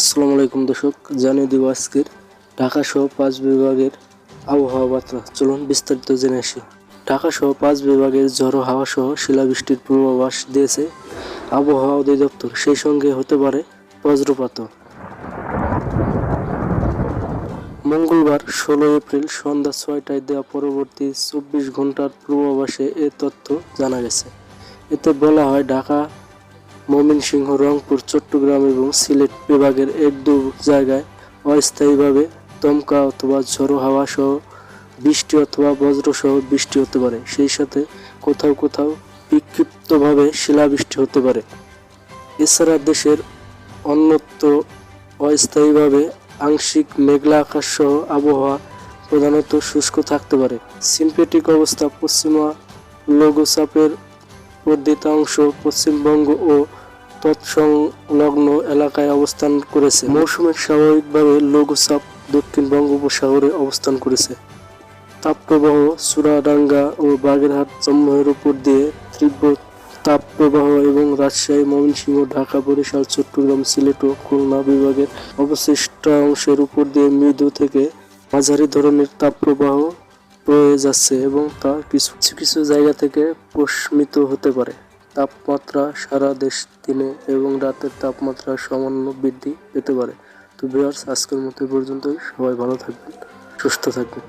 আসসালামু আলাইকুম দর্শক, জানিয়ে দিব আজকের ঢাকা সহ পাঁচ বিভাগের আবহাওয়া বার্তা। চলুন বিস্তারিত জেনে আসি। ঢাকা সহ পাঁচ বিভাগের ঝড়ো হাওয়া সহ শিলাবৃষ্টির পূর্বাভাস দিয়েছে আবহাওয়া অধিদপ্তর। সেই সঙ্গে হতে পারে বজ্রপাত। মঙ্গলবার ষোলো এপ্রিল সন্ধ্যা ছয়টায় দেওয়া পরবর্তী চব্বিশ ঘণ্টার পূর্বাভাসে এ তথ্য জানা গেছে। এতে বলা হয়, ঢাকা ময়মনসিংহ, রংপুর, চট্টগ্রাম এবং সিলেট বিভাগের এক দু জায়গায় অস্থায়ীভাবে দমকা অথবা ঝড়ো হাওয়া সহ বৃষ্টি অথবা বজ্র সহ বৃষ্টি হতে পারে। সেই সাথে কোথাও কোথাও বিক্ষিপ্তভাবে শিলাবৃষ্টি হতে পারে। এছাড়া দেশের অন্যত্র অস্থায়ীভাবে আংশিক মেঘলা আকাশ সহ আবহাওয়া প্রধানত শুষ্ক থাকতে পারে। সিম্পেটিক অবস্থা পশ্চিমা লঘুচাপের বর্ধিতাংশ পশ্চিমবঙ্গ ও তৎসংলগ্ন এলাকায় অবস্থান করেছে। মৌসুমের স্বাভাবিকভাবে লঘুচাপ দক্ষিণ বঙ্গোপসাগরে অবস্থান করেছে। তাপপ্রবাহ চূড়াডাঙ্গা ও বাগেরহাট জম্মুহের উপর দিয়ে তীব্র তাপপ্রবাহ এবং রাজশাহী, ময়মনসিংহ, ঢাকা, বরিশাল, চট্টগ্রাম, সিলেট ও খুলনা বিভাগের অবশিষ্ট অংশের উপর দিয়ে মৃদু থেকে মাঝারি ধরনের তাপপ্রবাহ বয়ে যাচ্ছে এবং তা কিছু কিছু জায়গা থেকে প্রশমিত হতে পারে। তাপমাত্রা সারা দেশ দিনে এবং রাতের তাপমাত্রা সামান্য বৃদ্ধি পেতে পারে। তো ভিউয়ার্স, আজকের মতো পর্যন্তই। সবাই ভালো থাকবেন, সুস্থ থাকবেন।